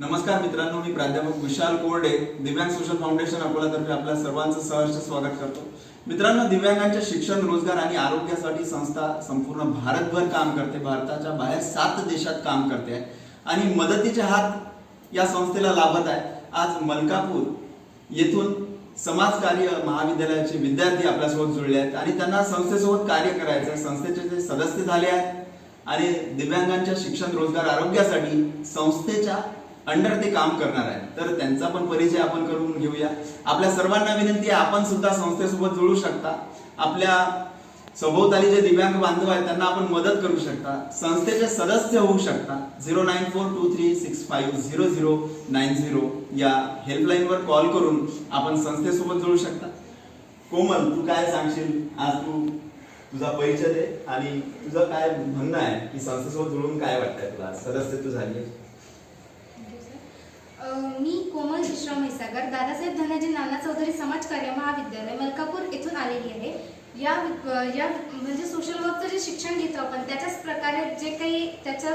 नमस्कार मित्रांनो मी प्राध्यापक विशाल कोरडे दिव्यांग सोशल फाउंडेशन अकोलातर्फे आपल्या सर्वांचं सहर्ष स्वागत करतो. मित्रांनो दिव्यांगांच्या शिक्षण रोजगार आणि आरोग्यासाठी संस्था संपूर्ण भारतभर काम करते भारताच्या बाहेर सात देशात काम करते. आहे. आणि मदतीचे हात या संस्थेला लाभत आहे. आज मलकापूर येथून समाजकार्य महाविद्यालयाचे विद्यार्थी आपल्यासोबत जुळले आहेत आणि त्यांना संस्थेसोबत कार्य करायचं आहे संस्थेचे ते सदस्य झाले आहेत आणि दिव्यांगांच्या शिक्षण रोजगार आरोग्यासाठी संस्थेच्या अंडर ते काम करणार आहे. तर त्यांचा पण परिचय आपण करून घेऊया. आपल्या सर्वांना विनंती आहे आपण सुद्धा संस्थेसोबत जुळू शकता. आपल्या सभोवताली जे दिव्यांग बांधव आहेत त्यांना आपण मदत करू शकता. संस्थेचे सदस्य होऊ शकता. Zero nine four two three six five zero zero nine zero या हेल्पलाईनवर कॉल करून आपण संस्थेसोबत जुळू शकता. कोमल तू काय सांगशील? आज तू तुझा परिचय दे आणि तुझं काय म्हणणं आहे की संस्थेसोबत जुळून काय वाटतंय तुला? सदस्य तू झाली मी कोमल विश्राम म्हैसागर. दादासाहेब धनाजी नाना चौधरी समाज कार्य महाविद्यालय मलकापूर येथून आलेली आहे. या वि- या म्हणजे सोशल वर्कचं जे शिक्षण घेतो आपण त्याच्याच प्रकारे जे काही त्याच्या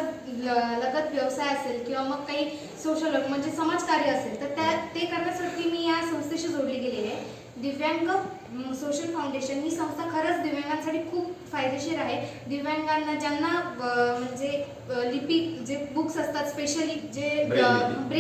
लगत व्यवसाय असेल किंवा मग काही सोशल वर्क म्हणजे समाजकार्य असेल तर त्या ते करण्यास मी या संस्थेशी जोडली गेलेली आहे दिव्यांग सोशल फाउंडेशन ही संस्था खरंच दिव्यांगांसाठी खूप फायदेशीर आहे दिव्यांगांना ज्यांना म्हणजे अ, लिपी जे बुक्स असतात स्पेशली जे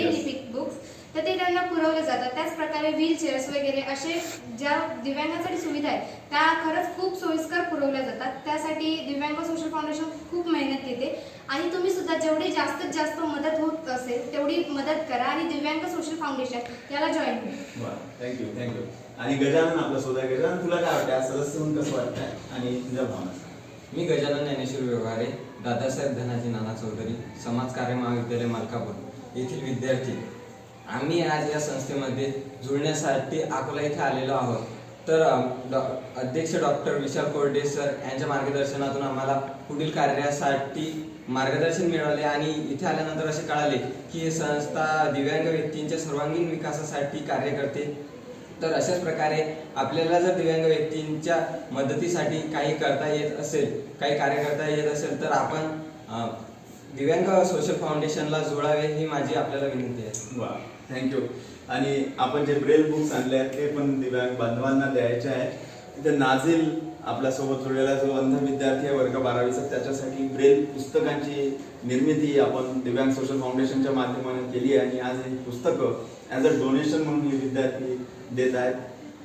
yes. लिपिक बुक्स तर ते त्यांना पुरवले जातात त्याच प्रकारे व्हीलचेअर्स वगैरे असे ज्या दिव्यांगांसाठी सुविधा आहेत त्या खरंच खूप सोयीस्कर पुरवल्या जातात. त्यासाठी दिव्यांग सोशल फाउंडेशन खूप मेहनत घेते. आणि तुम्ही सुद्धा जेवढी जास्तीत जास्त मदत होत असेल तेवढी मदत करा आणि दिव्यांग सोशल फाउंडेशन याला जॉईन करा. थँक्यू थँक्यू आणि गजानन आपला आहे. गजानन तुला काय वाटतं आज सदस्य म्हणून कसं वाटतंय? आणि तुझ्या भावना. मी गजानन ज्ञानेश्वर व्यवहारे दादासाहेब धनाजी नाना चौधरी समाज कार्य महाविद्यालय मलकापूर येथील विद्यार्थी. आम्ही आज या संस्थेमध्ये जुळण्यासाठी अकोला इथे आलेलो आहोत. तर डॉ- अध्यक्ष डॉक्टर विशाल कोरडे सर यांच्या मार्गदर्शनातून आम्हाला पुढील कार्यासाठी मार्गदर्शन मिळाले आणि इथे आल्यानंतर असे कळाले की ही संस्था दिव्यांग व्यक्तींच्या सर्वांगीण विकासासाठी कार्य करते. तर अशाच प्रकारे आपल्याला जर दिव्यांग व्यक्तींच्या मदतीसाठी काही करता येत असेल काही कार्य करता येत असेल तर आपण दिव्यांग सोशल फाउंडेशनला जोडावे ही माझी आपल्याला विनंती आहे. वा थँक्यू आणि आपण जे ब्रेल बुक्स आणले आहेत ते पण दिव्यांग बांधवांना द्यायचे आहे तिथे नाझील आपल्यासोबत जुळलेला जो अंध विद्यार्थी आहे वर्ग बारावीचा त्याच्यासाठी ब्रेल पुस्तकांची निर्मिती आपण दिव्यांग सोशल फाउंडेशनच्या माध्यमाने केली आहे. आणि आज ही पुस्तकं ॲज अ डोनेशन म्हणून हे विद्यार्थी देत आहेत.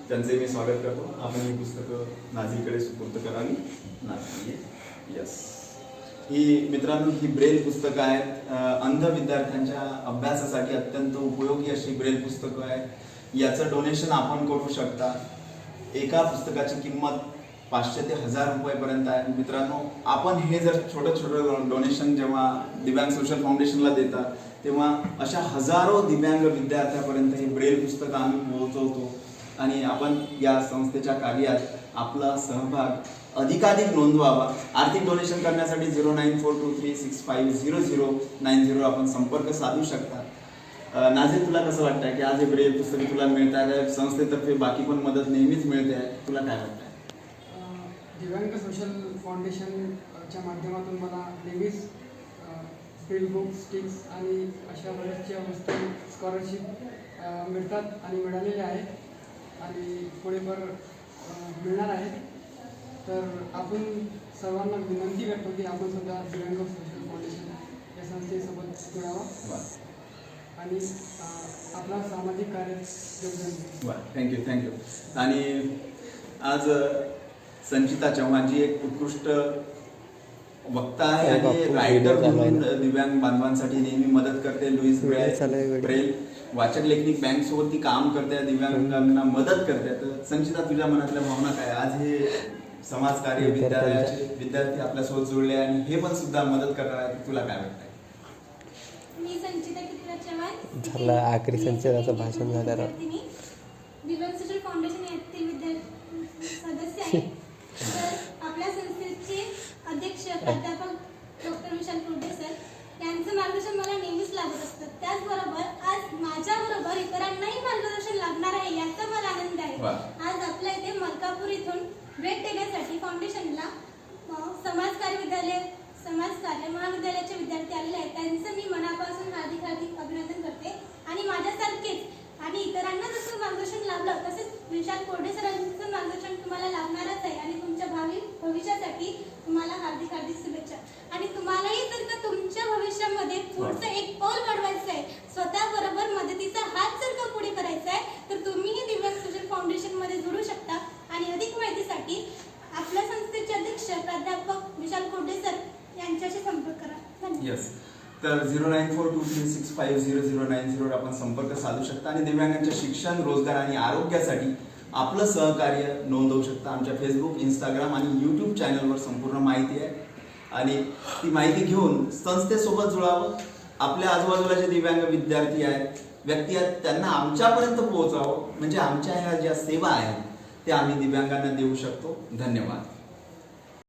त्यांचे मी स्वागत करतो. आपण ही पुस्तकं नाझीकडे सुपूर्त करावी. नाझी यस ही मित्रांनो ही ब्रेल पुस्तकं आहेत. अंध विद्यार्थ्यांच्या अभ्यासासाठी अत्यंत उपयोगी अशी ब्रेल पुस्तकं आहेत. याचं डोनेशन आपण करू शकता. एका पुस्तकाची किंमत पाचशे ते हजार रुपयेपर्यंत आहे. मित्रांनो आपण हे जर छोटं छोटं डोनेशन जेव्हा दिव्यांग सोशल फाउंडेशनला देतात तेव्हा अशा हजारो दिव्यांग विद्यार्थ्यापर्यंत हे ब्रेल पुस्तकं आम्ही पोहोचवतो. आणि आपण या संस्थेच्या कार्यात आपला सहभाग अधिकाधिक नोंदवावा. आर्थिक डोनेशन करण्यासाठी zero nine four two three six five zero zero nine zero आपण संपर्क साधू शकता. नाझे नाझीर तुला कसं वाटतंय की आज हे ब्रेल पुस्तके तुला मिळत आहे संस्थेतर्फे बाकी पण मदत नेहमीच मिळते आहे. तुला काय वाटतंय? दिव्यांग सोशल फाउंडेशनच्या माध्यमातून मला नेहमीच बिल बुक स्टिक्स आणि अशा बऱ्याचशा वस्तू स्कॉलरशिप मिळतात आणि मिळालेल्या आहेत. आणि अ, मिळणार आहेत तर आपण सर्वांना विनंती करतो की आपण सुद्धा दिव्यांग सोशल फाउंडेशन या संस्थेसोबत जुळावा वा आणि आपला सामाजिक कार्य योगदान थँक्यू थँक्यू आणि आज संचिता चव्हाण जी एक उत्कृष्ट वक्ता आहे आणि रायटर म्हणून. दिव्यांग बांधवांसाठी नेहमी मदत करते लुईस ब्रेल. ब्रेल वाचक लेखनिक बँक सोबत ती काम करते दिव्यांगांना मदत करते तर संचिता तुझ्या मनातल्या भावना काय आज हे समाजकार्य विद्यालयाचे विद्यार्थी आपल्यासोबत जुळले आणि हे पण सुद्धा मदत करणार आहेत तुला काय वाटतंय मी संचिता कितीला चव्हाण झालं, आखरी संचिताचं भाषण झाल्यावर. विद्यार्थिनी. दिव्यांग सोशल फाउंडेशन यातील विद्यार्थी सदस्य आहे तर आपल्या संस्थेचे अध्यक्ष प्राध्यापक डॉक्टर विशाल कुर्डे सर यांचं मार्गदर्शन मला नेहमीच लाभत असतं त्याचबरोबर आज माझ्याबरोबर इतरांनाही मार्गदर्शन लाभणार आहे याचा मला आनंद आहे वा. आज आपल्या इथे मलकापूर इथून भेट देण्यासाठी फाउंडेशनला अ, समाज कार्य विद्यालय समाज कार्य महाविद्यालयाचे विद्यार्थी आलेले आहेत त्यांचं मी मनापासून हार्दिक हार्दिक अभिनंदन करते विशाल कोरडे सरांचं मार्गदर्शन तुम्हाला लाभणारच आहे आणि तुमच्या भावी भविष्यासाठी तुम्हाला हार्दिक हार्दिक शुभेच्छा आणि तुम्हालाही जर का तुमच्या भविष्यामध्ये पुढचं एक पाऊल वाढवायचं आहे स्वतः बरोबर मदतीचा हात जर का पुढे करायचा आहे तर तुम्हीही दिव्यांग सोशल फाउंडेशनमध्ये जोडू शकता आणि अधिक माहितीसाठी आपल्या संस्थेचे अध्यक्ष प्राध्यापक विशाल कोरडे सर संपर्क करा. येस तर zero nine four two three six five zero zero nine झिरोवर आपण संपर्क साधू शकता आणि दिव्यांगांच्या शिक्षण रोजगार आणि आरोग्यासाठी आपलं सहकार्य नोंदवू शकता. आमच्या फेसबुक इंस्टाग्राम आणि यूट्यूब चॅनलवर संपूर्ण माहिती आहे. आणि ती माहिती घेऊन संस्थेसोबत जुळावं. आपल्या आजूबाजूला जे दिव्यांग विद्यार्थी आहेत व्यक्ती आहेत त्यांना आमच्यापर्यंत पोहोचावं. म्हणजे आमच्या ह्या ज्या सेवा आहेत त्या आम्ही दिव्यांगांना देऊ शकतो. धन्यवाद.